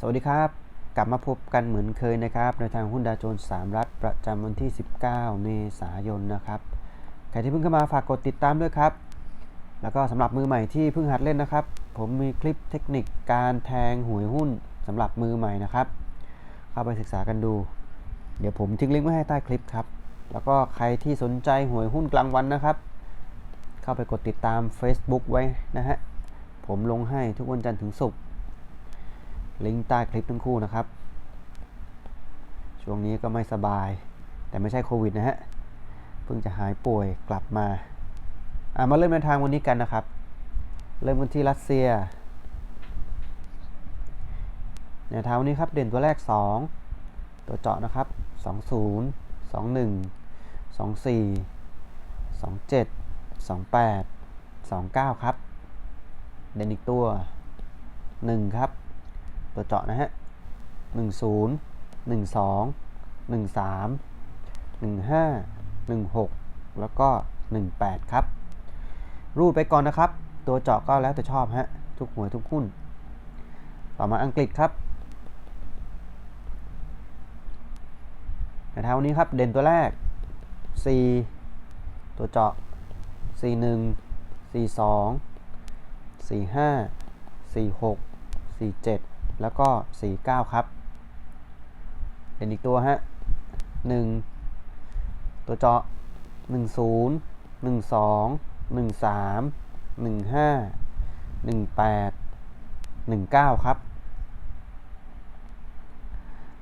สวัสดีครับ กลับมาพบกันเหมือนเคยนะครับ ในทางหุ้นดาวโจนส์3รัฐประจำวันที่ 19 เมษายนนะครับใครที่เพิ่งเข้ามาฝากกดติดตามด้วยครับ แล้วก็สำหรับมือใหม่ที่เพิ่งหัดเล่นนะครับ ผมมีคลิปเทคนิคการแทงหวยหุ้นสำหรับมือใหม่นะครับ เข้าไปศึกษากันดู เดี๋ยวผมทิ้งลิงก์ไว้ให้ใต้คลิปครับ แล้วก็ใครที่สนใจหวยหุ้นกลางวันนะครับ เข้าไปกดติดตาม Facebook ไว้นะฮะผมลงให้ทุกวันจันทร์ถึงศุกร์ ลิงก์ใต้คลิปทั้งคู่นะครับ ช่วงนี้ก็ไม่สบาย แต่ไม่ใช่โควิดนะฮะ เพิ่งจะหายป่วยกลับมาอะมาเริ่มในทางวันนี้กันนะครับ เริ่มกันที่รัสเซียในทางวันนี้ครับ เด่นตัวแรก 2 ตัวเจาะนะครับ 20 21 24 27 28 29 ครับ เด่นอีกตัว 1 ครับ ตัวเจาะนะฮะ10 12 13 15 16แล้วก็18ครับ รูดไปก่อนนะครับ ตัวเจาะก็แล้วแต่ชอบฮะ ทุกหวยทุกหุ้น ต่อมาอังกฤษครับในเท้านี้ครับ เด่นตัวแรก4ตัวเจาะ41 42 45 46 47 แล้วก็ 49 ครับ เป็นอีกตัวฮะ 1 ตัวเจาะ 10 12 13 15 18 19 ครับ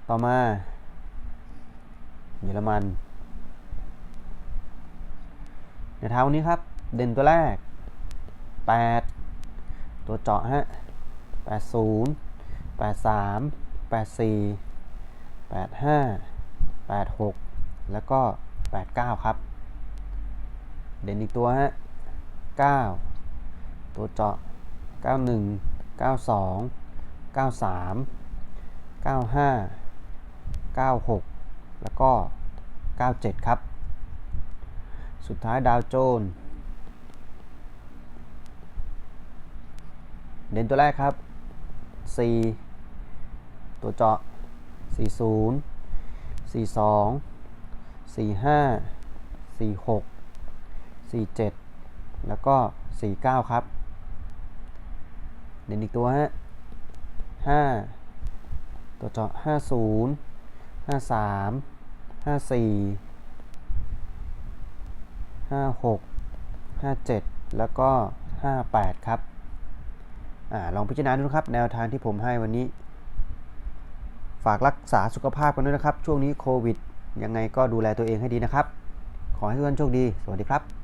ต่อมาเยอรมันในเท้านี้ครับ เด่นตัวแรก 8 ตัวเจาะฮะ80 83 84 85 86 แล้วก็ 89 ครับ เด่นอีกตัวฮะ 9 ตัวเจาะ 91 92 93 95 96 แล้วก็ 97 ครับ สุดท้ายดาวโจน เด่นตัวแรกครับ 4 ตัวเจาะ 40 42 45 46 47 แล้วก็ 49 ครับ เด่นอีกตัวฮะ 5 ตัวเจาะ 50 53 54 56 57 แล้วก็ 58 ครับอลองพิจารณาดูครับ แนวทางที่ผมให้วันนี้ ฝากรักษาสุขภาพกันด้วยนะครับ ช่วงนี้โควิด ยังไงก็ดูแลตัวเองให้ดีนะครับ ขอให้ทุกท่านโชคดี สวัสดีครับ